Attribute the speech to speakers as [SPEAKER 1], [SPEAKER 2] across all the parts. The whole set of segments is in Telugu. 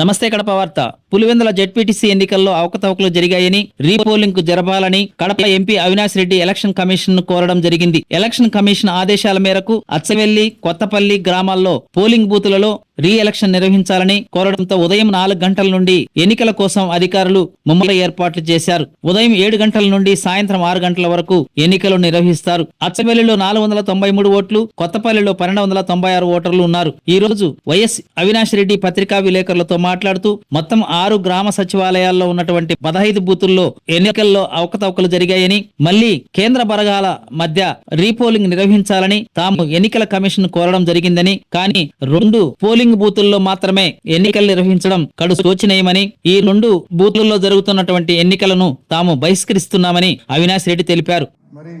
[SPEAKER 1] నమస్తే కడప వార్త. పులివెందుల జెడ్పీటీసీ ఎన్నికల్లో అవకతవకలు జరిగాయని రీపోలింగ్కు జరపాలని కడప ఎంపీ అవినాష్ రెడ్డి ఎలక్షన్ కమిషన్ను కోరడం జరిగింది. ఎలక్షన్ కమిషన్ ఆదేశాల మేరకు అచ్చవెల్లి కొత్తపల్లి గ్రామాల్లో పోలింగ్ బూతులలో రీ ఎలక్షన్ నిర్వహించాలని కోరడంతో ఉదయం నాలుగు గంటల నుండి ఎన్నికల కోసం అధికారులు ముమ్మర ఏర్పాట్లు చేశారు. ఉదయం ఏడు గంటల నుండి సాయంత్రం ఆరు గంటల వరకు ఎన్నికలు నిర్వహిస్తారు. అచ్చవెల్లిలో నాలుగు వందల తొంభై మూడు ఓట్లు కొత్తపల్లిలో పన్నెండు వందల తొంభై ఆరు ఓటర్లు ఉన్నారు. ఈ రోజు వైఎస్ అవినాష్ రెడ్డి పత్రికా విలేకరులతో మాట్లాడుతూ మొత్తం ఆరు గ్రామ సచివాలయాల్లో ఉన్నటువంటి పదహైదు బూతుల్లో ఎన్నికల్లో అవకతవకలు జరిగాయని మళ్ళీ కేంద్ర బరగాల మధ్య రీపోలింగ్ నిర్వహించాలని తాము ఎన్నికల కమిషన్ కోరడం జరిగిందని కానీ రెండు పోలింగ్ బూతుల్లో మాత్రమే ఎన్నికలు నిర్వహించడం కడు శోచనీయమని ఈ రెండు బూతుల్లో జరుగుతున్నటువంటి ఎన్నికలను తాము బహిష్కరిస్తున్నామని అవినాష్ రెడ్డి తెలిపారు.
[SPEAKER 2] మరి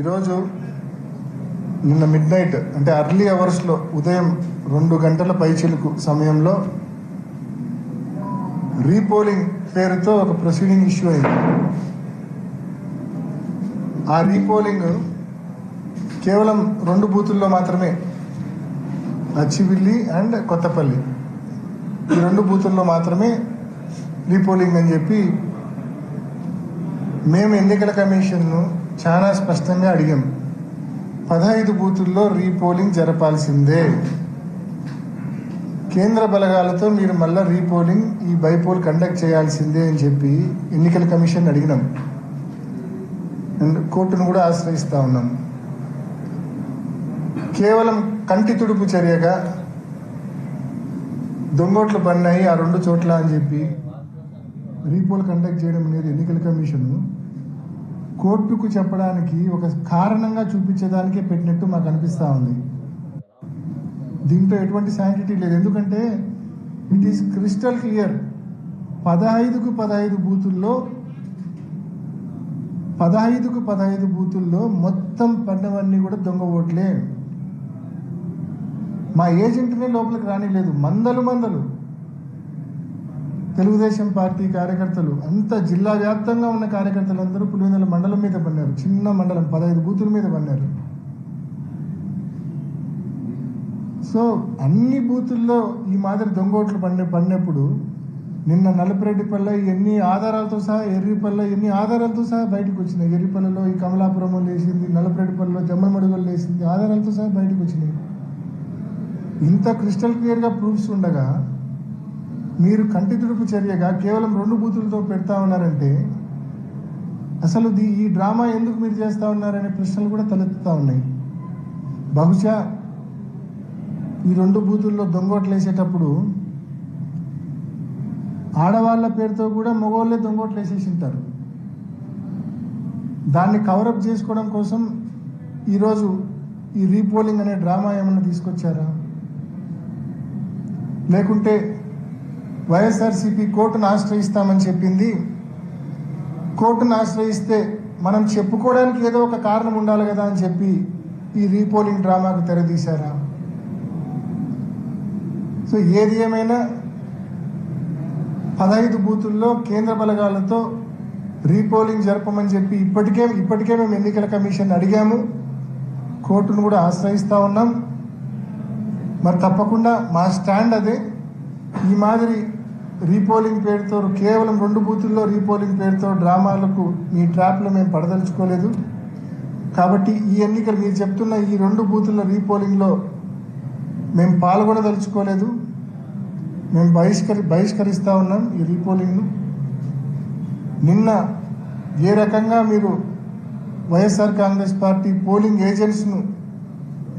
[SPEAKER 2] ఈరోజు నిన్న మిడ్ నైట్ అంటే అర్లీ అవర్స్లో ఉదయం రెండు గంటల పైచిలుకు సమయంలో రీపోలింగ్ పేరుతో ఒక ప్రొసీడింగ్ ఇష్యూ అయింది. ఆ రీపోలింగ్ కేవలం రెండు బూతుల్లో మాత్రమే అచ్చివిల్లి అండ్ కొత్తపల్లి. ఈ రెండు బూతుల్లో మాత్రమే రీపోలింగ్ అని చెప్పి మేము ఎన్నికల కమిషన్ను చాలా స్పష్టంగా అడిగాం. పదహైదు బూతుల్లో రీపోలింగ్ జరపాల్సిందే. కేంద్ర బలగాలతో మీరు మళ్ళా రీపోలింగ్ ఈ బైపోల్ కండక్ట్ చేయాల్సిందే అని చెప్పి ఎన్నికల కమిషన్ అడిగినాం. అండ్ కోర్టును కూడా ఆశ్రయిస్తూ ఉన్నాం. కేవలం కంటి తుడుపు చర్యగా దొంగోట్లు పడినాయి ఆ రెండు చోట్ల అని చెప్పి రీపోల్ కండక్ట్ చేయడం అనేది ఎన్నికల కమిషన్ కోర్టుకు చెప్పడానికి ఒక కారణంగా చూపించేదానికే పెట్టినట్టు మాకు అనిపిస్తూ ఉంది. దీంట్లో ఎటువంటి శాంటిటీ లేదు. ఎందుకంటే ఇట్ ఈస్ క్రిస్టల్ క్లియర్ పదహైదుకు పదహైదు బూతుల్లో పదహైదుకు పదహైదు బూతుల్లో మొత్తం పడినవన్నీ కూడా దొంగ ఓట్లే. మా ఏజెంట్నే లోపలికి రానిలేదు. మందలు మందలు. తెలుగుదేశం పార్టీ కార్యకర్తలు అంత జిల్లా వ్యాప్తంగా ఉన్న కార్యకర్తలు అందరూ పులివెందుల మండలం మీద పన్నారు. చిన్న మండలం పదహైదు బూతుల మీద పన్నారు. సో అన్ని బూతుల్లో ఈ మాదిరి దొంగోట్లు పండే పడినప్పుడు నిన్న నలపరెడ్డిపల్లె ఎన్ని ఆధారాలతో సహా ఎర్రిపల్లె ఎన్ని ఆధారాలతో సహా బయటకు వచ్చినాయి. ఎర్రిపల్లెలో ఈ కమలాపురంలో లేచింది నలపరెడ్డిపల్లెలో జమ్మలమడుగులో లేచింది ఆధారాలతో సహా బయటకు వచ్చినాయి. ఇంత క్రిస్టల్ క్లియర్గా ప్రూఫ్స్ ఉండగా మీరు కంటి తుడుపు చర్యగా కేవలం రెండు బూతులతో పెడతా ఉన్నారంటే అసలు దీ ఈ డ్రామా ఎందుకు మీరు చేస్తూ ఉన్నారనే ప్రశ్నలు కూడా తలెత్తుతూ ఉన్నాయి. బహుశా ఈ రెండు బూతుల్లో దొంగోట్లు వేసేటప్పుడు ఆడవాళ్ళ పేరుతో కూడా మగవాళ్ళే దొంగోట్లు వేసేసి ఉంటారు దాన్ని కవరప్ చేసుకోవడం కోసం ఈరోజు ఈ రీపోలింగ్ అనే డ్రామా ఏమైనా తీసుకొచ్చారా? లేకుంటే వైఎస్ఆర్సీపీ కోర్టును ఆశ్రయిస్తామని చెప్పింది. కోర్టును ఆశ్రయిస్తే మనం చెప్పుకోవడానికి ఏదో ఒక కారణం ఉండాలి కదా అని చెప్పి ఈ రీపోలింగ్ డ్రామాకు తెరదీశారా? సో ఏది ఏమైనా పదహైదు బూతుల్లో కేంద్ర బలగాలతో రీపోలింగ్ జరపమని చెప్పి ఇప్పటికే ఇప్పటికే మేము ఎన్నికల కమిషన్ అడిగాము. కోర్టును కూడా ఆశ్రయిస్తూ ఉన్నాం. మరి తప్పకుండా మా స్టాండ్ అదే. ఈ మాదిరి రీపోలింగ్ పేరుతో కేవలం రెండు బూతుల్లో రీపోలింగ్ పేరుతో డ్రామాలకు మీ ట్రాప్లో మేము పడదలుచుకోలేదు. కాబట్టి ఈ ఎన్నికలు మీరు చెప్తున్న ఈ రెండు బూతుల రీపోలింగ్లో మేము పాల్గొనదలుచుకోలేదు. మేము బహిష్కరి బహిష్కరిస్తూ ఉన్నాం ఈ రీపోలింగ్ను. నిన్న ఏ రకంగా మీరు వైఎస్ఆర్ కాంగ్రెస్ పార్టీ పోలింగ్ ఏజెంట్స్ను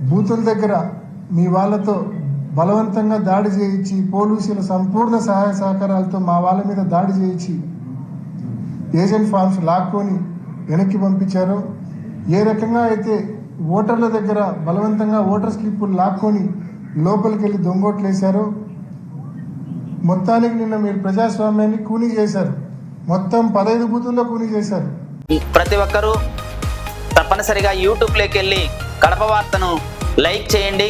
[SPEAKER 2] బూతుల దగ్గర మీ వాళ్ళతో బలవంతంగా దాడి చేయించి పోలీసుల సంపూర్ణ సహాయ సహకారాలతో మా వాళ్ళ మీద దాడి చేయించి ఏజెంట్ ఫామ్స్ లాక్కొని వెనక్కి పంపించారో. ఏ రకంగా అయితే ఓటర్ల దగ్గర బలవంతంగా ఓటర్ స్లిప్పులు లాక్కొని లోపలికి వెళ్ళి దొంగోట్లేశారో మొత్తానికి నిన్న మీరు ప్రజాస్వామ్యాన్ని కూనీ చేశారు. మొత్తం పదహైదు బూతుల్లో కూనీ చేశారు.
[SPEAKER 1] ప్రతి ఒక్కరూ తప్పనిసరిగా యూట్యూబ్లోకి వెళ్ళి కడప వార్తను లైక్ చేయండి.